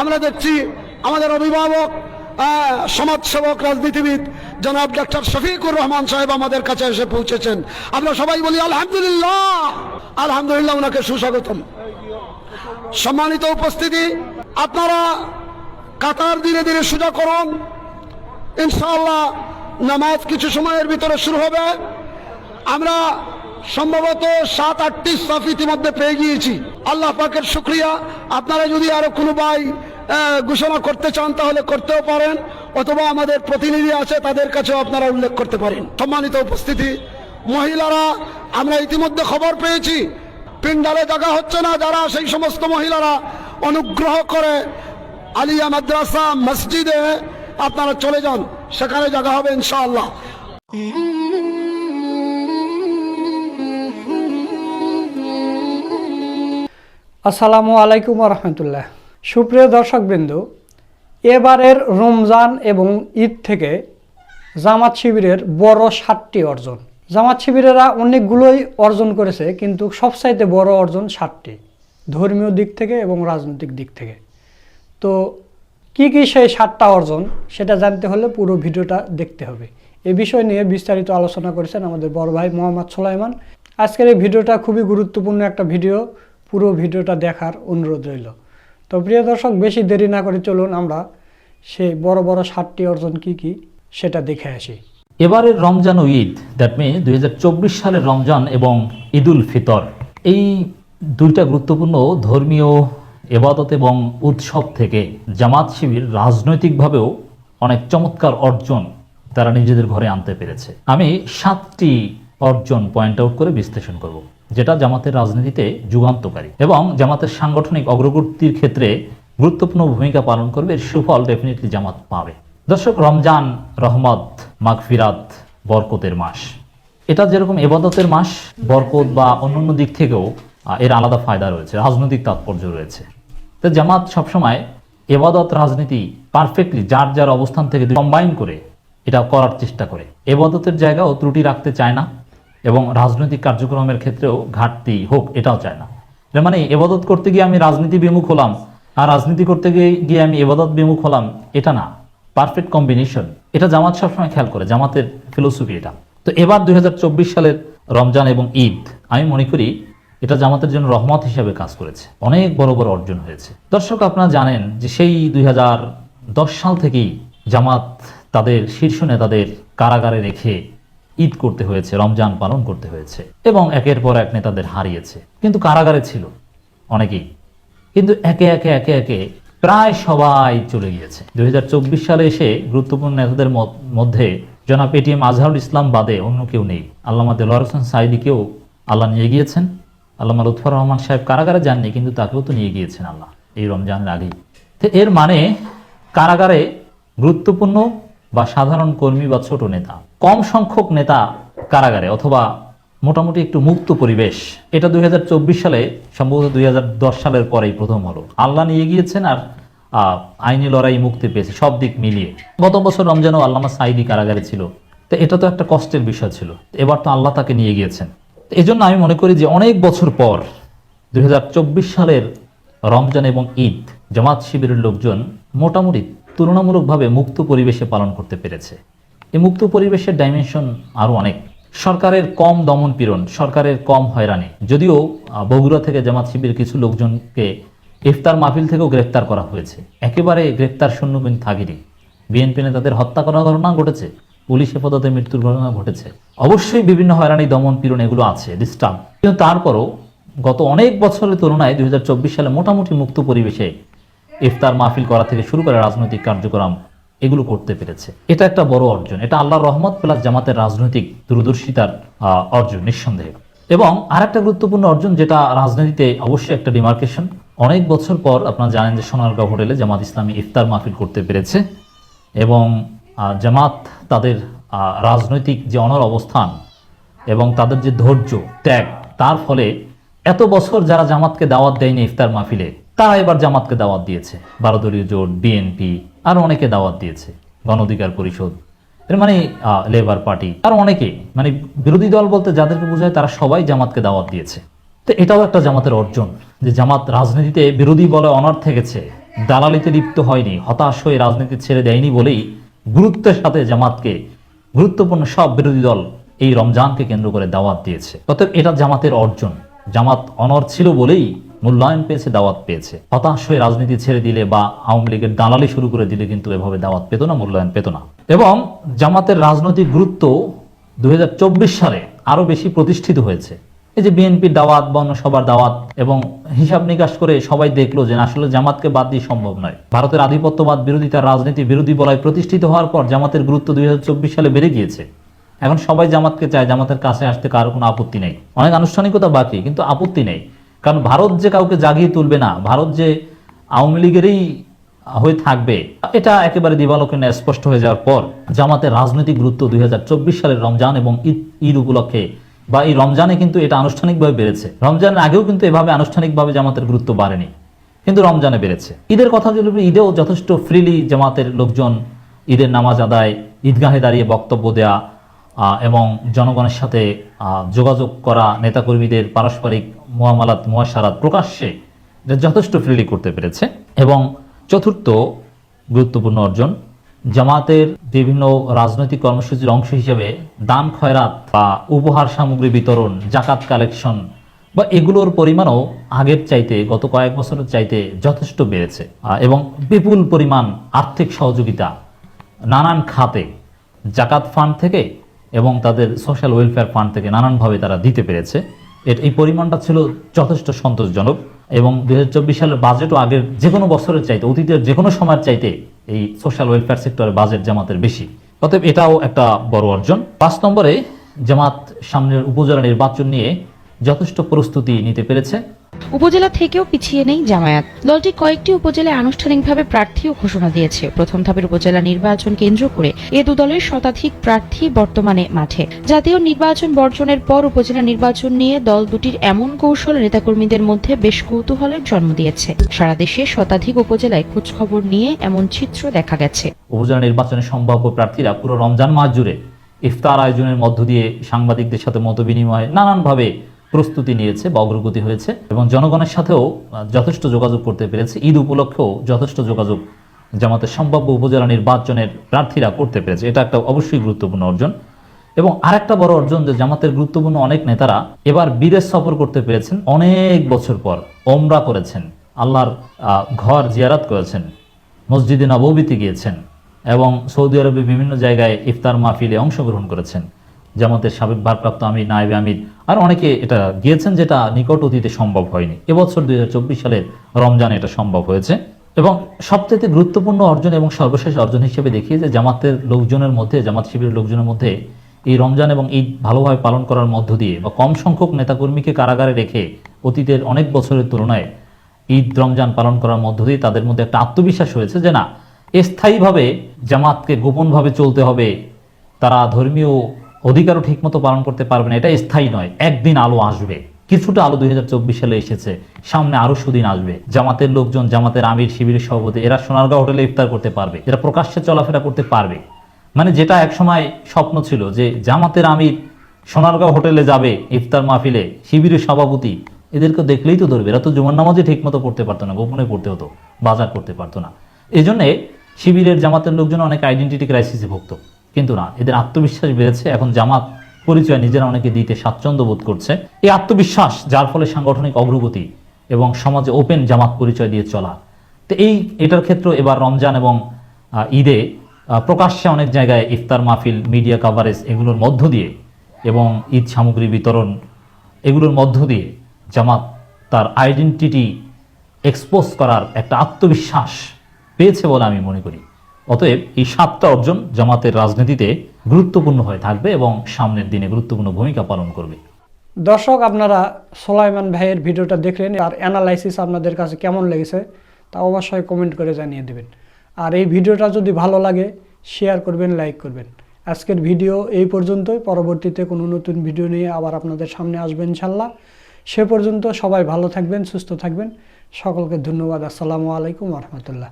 আমরা দেখছি আমাদের অভিভাবক সমাজসেবক, রাজনীতিবিদ জনাব ডক্টর শফিকুর রহমান সাহেব আমাদের কাছে এসে পৌঁছেছেন। আমরা সবাই বলি, আলহামদুলিল্লাহ। আলহামদুলিল্লাহ ওনাকে সুস্বাগতম। সম্মানিত উপস্থিতি, আপনারা কাতার ধীরে ধীরে সোজা করুন। ইনশাআল্লাহ নামাজ কিছু সময়ের ভিতরে শুরু হবে। আমরা সম্ভবত সাত, আটটি সফ ইতিমধ্যে পেয়ে গিয়েছি। আল্লাহ পাকের শুক্রিয়া। আপনারা যদি আরও কোনো ভাই ঘোষণা করতে চান, তাহলে করতেও পারেন, অথবা আমাদের প্রতিনিধি আছে, তাদের কাছেও আপনারা উল্লেখ করতে পারেন। সম্মানিত উপস্থিতি, মহিলারা, আমরা ইতিমধ্যে খবর পেয়েছি পিন্ডালে জায়গা হচ্ছে না, যারা সেই সমস্ত মহিলারা অনুগ্রহ করে আলিয়া মাদ্রাসা মসজিদে আপনারা চলে যান, সেখানে জায়গা হবে ইনশাআল্লাহ। আসসালামু আলাইকুম রহমতুল্লাহ। সুপ্রিয় দর্শকবৃন্দু, এবারের রমজান এবং ঈদ থেকে জামাত শিবিরের বড় সাতটি অর্জন। জামাত শিবিরেরা অনেকগুলোই অর্জন করেছে, কিন্তু সবচাইতে বড় অর্জন সাতটি, ধর্মীয় দিক থেকে এবং রাজনৈতিক দিক থেকে। তো কি কি সেই সাতটা অর্জন, সেটা জানতে হলে পুরো ভিডিওটা দেখতে হবে। এ বিষয় নিয়ে বিস্তারিত আলোচনা করেছেন আমাদের বড় ভাই মোহাম্মদ সোলাইমান। আজকের এই ভিডিওটা খুবই গুরুত্বপূর্ণ একটা ভিডিও। পুরো ভিডিওটা দেখার অনুরোধ রইল। তো প্রিয় দর্শক, বেশি দেরি না করে চলুন আমরা সেই বড় বড় সাতটি অর্জন কি কি সেটা দেখে আসি। এবারের রমজান ও ঈদ, দ্যাট মে দু হাজার চব্বিশ সালের রমজান এবং ঈদুল ফিতর, এই দুইটা গুরুত্বপূর্ণ ধর্মীয় এবাদত এবং উৎসব থেকে জামাত শিবির রাজনৈতিকভাবেও অনেক চমৎকার অর্জন তারা নিজেদের ঘরে আনতে পেরেছে। আমি সাতটি অর্জন পয়েন্ট আউট করে বিশ্লেষণ করব। যেটা জামাতের রাজনীতিতে যুগান্তকারী এবং জামাতের সাংগঠনিক অগ্রগতির ক্ষেত্রে গুরুত্বপূর্ণ ভূমিকা পালন করবে, এর সুফল ডেফিনেটলি জামাত পাবে। দর্শক, রমজান, রহমত, মাগফিরাত, বরকতের মাস। এটা যেরকম এবাদতের মাস, বরকত বা অন্যান্য দিক থেকেও এর আলাদা ফায়দা রয়েছে, রাজনৈতিক তাৎপর্য রয়েছে। তো জামাত সবসময় এবাদত রাজনীতি পারফেক্টলি যার যার অবস্থান থেকে কম্বাইন করে এটা করার চেষ্টা করে। এবাদতের জায়গাও ত্রুটি রাখতে চায় না। এবং রাজনৈতিক কার্যক্রমের ক্ষেত্রেও ঘাটতি হোক, এটাও চায় না। মানে এবাদত করতে গিয়ে আমি রাজনীতি বিমুখ হলাম, আর রাজনীতি করতে গিয়ে গিয়ে আমি এবাদত বিমুখ হলাম, এটা না। Perfect combination. এটা জামাত সবসময় খেয়াল করে, জামাতের ফিলোসফি এটা। তো এবার দুই হাজার চব্বিশ সালের রমজান এবং ঈদ, আমি মনে করি এটা জামাতের জন্য রহমত হিসাবে কাজ করেছে। অনেক বড় বড় অর্জন হয়েছে। দর্শক, আপনারা জানেন যে সেই দুই হাজার দশ সাল থেকেই জামাত তাদের শীর্ষ নেতাদের কারাগারে রেখে ঈদ করতে হয়েছে, রমজান পালন করতে হয়েছে এবং একের পর এক নেতাদের হারিয়েছে। কিন্তু কারাগারে ছিল অনেকেই। কিন্তু একে একে একে একে প্রায় সবাই চলে গিয়েছে। দুই হাজার চব্বিশ সালে এসে গুরুত্বপূর্ণ নেতাদের মধ্যে জনাব এটিএম আজহারুল ইসলাম বাদে অন্য কেউ নেই। আল্লামা দেলোয়ার হোসেন সাইদিকেও আল্লাহ নিয়ে গিয়েছেন। আল্লামা লুৎফর রহমান সাহেব কারাগারে যাননি, কিন্তু তাকেও তো নিয়ে গিয়েছেন আল্লাহ এই রমজানের আগেই। তো এর মানে কারাগারে গুরুত্বপূর্ণ বা সাধারণ কর্মী বা ছোট নেতা। কম সংখ্যক নেতা কারাগারে অথবা মোটামুটি একটু মুক্ত পরিবেশ। এটা দুই হাজার চব্বিশ সালে, সম্ভবত দুই সালের পরেই প্রথম হলো। আল্লাহ নিয়ে গিয়েছেন আর আইনি লড়াই মুক্তি পেয়েছে, সব দিক মিলিয়ে। গত বছর রমজানও আল্লামা সাইদি কারাগারে ছিল। তো এটা তো একটা কষ্টের বিষয় ছিল। এবার তো আল্লাহ তাকে নিয়ে গিয়েছেন। তো এই জন্য আমি মনে করি যে অনেক বছর পর, দুই হাজার চব্বিশ সালের রমজান এবং ঈদ, জামাত শিবিরের লোকজন মোটামুটি তুলনামূলকভাবে মুক্ত পরিবেশে পালন করতে পেরেছে। এই মুক্ত পরিবেশের ডাইমেনশন আরও অনেক। সরকারের কম দমন পীড়ন, সরকারের কম হয়রানি। যদিও বগুড়া থেকে জামাত শিবির কিছু লোকজনকে ইফতার মাহফিল থেকেও গ্রেফতার করা হয়েছে। একেবারে গ্রেফতার শূন্য কিন্তু থাকেনি বিএনপি নেতাদের হত্যা করার ঘটনা ঘটেছে। পুলিশ হেফাজতে মৃত্যুর ঘটনা ঘটেছে। অবশ্যই বিভিন্ন হয়রানি, দমন পীড়ন এগুলো আছে ডিস্টার্ব কিন্তু তারপরও গত অনেক বছরের তুলনায় দুই হাজার চব্বিশ সালে মোটামুটি মুক্ত পরিবেশে ইফতার মাহফিল করা থেকে শুরু করে রাজনৈতিক কার্যক্রম এগুলো করতে পেরেছে। এটা একটা বড় অর্জন। এটা আল্লাহর রহমত প্লাস জামাতের রাজনৈতিক দূরদর্শিতার অর্জন নিঃসন্দেহে। এবং আরেকটা গুরুত্বপূর্ণ অর্জন যেটা রাজনীতিতে অবশ্যই একটা ডিমার্কেশন। অনেক বছর পর আপনারা জানেন যে সোনারগাঁও হোটেলে জামাত ইসলামী ইফতার মাহফিল করতে পেরেছে এবং জামাত তাদের রাজনৈতিক যে অনর অবস্থান এবং তাদের যে ধৈর্য, ত্যাগ, তার ফলে এত বছর যারা জামাতকে দাওয়াত দেয়নি ইফতার মাহফিলে তারা এবার জামাতকে দাওয়াত দিয়েছে। দলীয় জোট, বিএনপি, আর অনেকে দাওয়াত দিয়েছে। গণ অধিকার পরিষদ, এর মানে লেবার পার্টি আর অনেকে মানে বিরোধী দল বলতে যাদেরকে বোঝায় তারা সবাই জামাতকে দাওয়াত দিয়েছে। তো এটাও একটা জামাতের অর্জন, যে জামাত রাজনীতিতে বিরোধী বলে অনার থেকেছে, দালালিতে লিপ্ত হয়নি, হতাশ হয়ে রাজনীতি ছেড়ে দেয়নি বলেই গুরুত্বের সাথে জামাতকে, গুরুত্বপূর্ণ সব বিরোধী দল এই রমজানকে কেন্দ্র করে দাওয়াত দিয়েছে। অতএব এটা জামাতের অর্জন, জামাত অনর ছিল বলেই মূল্যায়ন পেয়েছে, দাওয়াত পেয়েছে। হতাশ হয়ে রাজনীতি ছেড়ে দিলে বা আওয়ামী লীগের দালালি শুরু করে দিলে কিন্তু এভাবে দাওয়াত পেত না, মূল্যায়ন পেত না। এবং জামাতের রাজনৈতিক গুরুত্ব দুই সালে আরও বেশি প্রতিষ্ঠিত হয়েছে। এই যে বিএনপির দাওয়াত বা অন্য সবার দাওয়াত এবং হিসাব নিকাশ করে সবাই দেখল যে আসলে জামাতকে বাদ দিয়ে সম্ভব নয়। ভারতের আধিপত্যবাদ বিরোধী তার রাজনীতি বিরোধী বলায় প্রতিষ্ঠিত হওয়ার পর জামাতের গুরুত্ব দুই হাজার চব্বিশ সালে বেড়ে গিয়েছে। এখন সবাই জামাতকে চায়, জামাতের কাছে আসতে কারও কোনো আপত্তি নেই। অনেক আনুষ্ঠানিকতা বাকি, কিন্তু আপত্তি নেই। কারণ ভারত যে কাউকে জাগিয়ে তুলবে না, ভারত যে আওয়ামী লীগেরই হয়ে থাকবে, এটা একেবারে দিবালোকে স্পষ্ট হয়ে যাওয়ার পর জামাতের রাজনৈতিক গুরুত্ব দুই হাজার চব্বিশ সালের রমজান এবং ঈদ ঈদ উপলক্ষে বা এই রমজানে কিন্তু এটা আনুষ্ঠানিকভাবে বেড়েছে। রমজানের আগেও কিন্তু এভাবে আনুষ্ঠানিকভাবে জামাতের গুরুত্ব বাড়েনি, কিন্তু রমজানে বেড়েছে। ঈদের কথা যদি ঈদেও যথেষ্ট ফ্রিলি জামাতের লোকজন ঈদের নামাজ আদায়, ঈদগাহে দাঁড়িয়ে বক্তব্য দেয়া এবং জনগণের সাথে যোগাযোগ করা নেতাকর্মীদের পারস্পরিক মোয়ামালাত, মোয়াশারাত প্রকাশ্যে যথেষ্ট ফ্রিলি করতে পেরেছে এবং চতুর্থ গুরুত্বপূর্ণ অর্জন, জামাতের বিভিন্ন রাজনৈতিক কর্মসূচির অংশ হিসেবে দান খয়রাত বা উপহার সামগ্রী বিতরণ, জাকাত কালেকশন বা এগুলোর পরিমাণও আগের চাইতে, গত কয়েক বছরের চাইতে যথেষ্ট বেড়েছে। এবং বিপুল পরিমাণ আর্থিক সহযোগিতা নানান খাতে জাকাত ফান্ড থেকে এবং তাদের সোশ্যাল ওয়েলফেয়ার ফান্ড থেকে নানানভাবে তারা দিতে পেরেছে। এই পরিমাণটা ছিল যথেষ্ট সন্তোষজনক এবং দুই হাজার চব্বিশ সালের বাজেটও আগের যে কোনো বছরের চাইতে, অতীতের যে কোনো সময়ের চাইতে এই সোশ্যাল ওয়েলফেয়ার সেক্টরের বাজেট জামাতের বেশি। অতএব এটাও একটা বড় অর্জন। পাঁচ নম্বরে জামাত সামনের উপজেলা নির্বাচন নিয়ে যথেষ্ট প্রস্তুতি নিতে পেরেছে। উপজেলা থেকেও পিছিয়ে নেই জামায়াত। দলটি কয়েকটি উপজেলায় আনুষ্ঠানিকভাবে প্রার্থীও ঘোষণা দিয়েছে। প্রথম ধাপের উপজেলা নির্বাচন কেন্দ্র করে এ দুদলের শতাধিক প্রার্থী বর্তমানে মাঠে। জাতীয় নির্বাচন বর্জনের পর উপজেলা নির্বাচন নিয়ে দল দুটির এমন কৌশল নেতাকর্মীদের মধ্যে বেশ কৌতূহলের জন্ম দিয়েছে। সারা দেশে শতাধিক উপজেলায় খোঁজখবর নিয়ে এমন চিত্র দেখা গেছে। উপজেলা নির্বাচনে সম্ভাব্য প্রার্থীরা পুরো রমজান মাস জুড়ে ইফতার আয়োজনের মধ্য দিয়ে সাংবাদিকদের সাথে মত বিনিময়ে নানানভাবে প্রস্তুতি নিয়েছে বা অগ্রগতি হয়েছে এবং জনগণের সাথেও যথেষ্ট যোগাযোগ করতে পেরেছে। ঈদ উপলক্ষেও যথেষ্ট যোগাযোগ জামাতের সম্ভাব্য উপজেলা নির্বাচনের প্রার্থীরা করতে পেরেছে। এটা একটা অবশ্যই গুরুত্বপূর্ণ অর্জন। এবং আরেকটা বড় অর্জন যে জামাতের গুরুত্বপূর্ণ অনেক নেতারা এবার বিদেশ সফর করতে পেরেছেন অনেক বছর পর। ওমরা করেছেন, আল্লাহর ঘর জিয়ারাত করেছেন, মসজিদে নববীতে গিয়েছেন এবং সৌদি আরবে বিভিন্ন জায়গায় ইফতার মাহফিলে অংশগ্রহণ করেছেন। জামাতের সাবেক ভারপ্রাপ্ত আমির নায়েবে আমির আর অনেকে এটা গিয়েছেন যেটা নিকট অতীতে সম্ভব হয়নি। এবছর দুই হাজার চব্বিশ সালের রমজানে এটা সম্ভব হয়েছে এবং সবচেয়ে গুরুত্বপূর্ণ অর্জন এবং সর্বশেষ অর্জন হিসেবে দেখি যে জামাতের লোকজনের মধ্যে, জামাত শিবিরের লোকজনের মধ্যে এই রমজান এবং ঈদ ভালোভাবে পালন করার মধ্য দিয়ে বা কম সংখ্যক নেতাকর্মীকে কারাগারে রেখে অতীতের অনেক বছরের তুলনায় ঈদ, রমজান পালন করার মধ্য দিয়ে তাদের মধ্যে একটা আত্মবিশ্বাস হয়েছে যে না, স্থায়ীভাবে জামাতকে গোপনভাবে চলতে হবে। তারা ধর্মীয় অধিকারও ঠিকমতো পালন করতে পারবে না, এটা স্থায়ী নয়, একদিন আলো আসবে। কিছুটা আলো দুই হাজার চব্বিশ সালে এসেছে, সামনে আরও সুদিন আসবে। জামাতের লোকজন, জামাতের আমির, শিবিরের সভাপতি, এরা সোনারগাঁও হোটেলে ইফতার করতে পারবে, এরা প্রকাশ্যে চলাফেরা করতে পারবে। মানে যেটা একসময় স্বপ্ন ছিল যে জামাতের আমির সোনারগাঁও হোটেলে যাবে, ইফতার মাহফিলে, শিবিরের সভাপতি, এদেরকে দেখলেই তো ধরবে, এরা তো জুমার নামাজই ঠিক মতো পড়তে পারতো না, গোপনে পড়তে হতো, বাজার করতে পারতো না। এই জন্যে শিবিরের জামাতের লোকজন অনেক আইডেন্টিটি ক্রাইসিসে ভুগত। কিন্তু না, এদের আত্মবিশ্বাস বেড়েছে। এখন জামাত পরিচয় নিজেরা অনেকে দিতে স্বাচ্ছন্দ্য বোধ করছে। এই আত্মবিশ্বাস, যার ফলে সাংগঠনিক অগ্রগতি এবং সমাজে ওপেন জামাত পরিচয় দিয়ে চলা। তো এই, এটার ক্ষেত্রে এবার রমজান এবং ঈদে প্রকাশ্যে অনেক জায়গায় ইফতার, মাহফিল মিডিয়া কাভারেজ এগুলোর মধ্য দিয়ে এবং ঈদ সামগ্রী বিতরণ এগুলোর মধ্য দিয়ে জামাত তার আইডেন্টিটি এক্সপোজ করার একটা আত্মবিশ্বাস পেয়েছে বলে আমি মনে করি। অতএব এই সাতটা অর্জন জামাতের রাজনীতিতে গুরুত্বপূর্ণ হয়ে থাকবে এবং সামনের দিনে গুরুত্বপূর্ণ ভূমিকা পালন করবে। দর্শক, আপনারা সোলাইমান ভাইয়ের ভিডিওটা দেখলেন আর অ্যানালাইসিস আপনাদের কাছে কেমন লেগেছে তা অবশ্যই কমেন্ট করে জানিয়ে দেবেন। আর এই ভিডিওটা যদি ভালো লাগে শেয়ার করবেন লাইক করবেন। আজকের ভিডিও এই পর্যন্তই। পরবর্তীতে কোনো নতুন ভিডিও নিয়ে আবার আপনাদের সামনে আসবেন ইনশাল্লাহ সে পর্যন্ত সবাই ভালো থাকবেন, সুস্থ থাকবেন। সকলকে ধন্যবাদ। আসসালামু আলাইকুম রহমতুল্লাহ।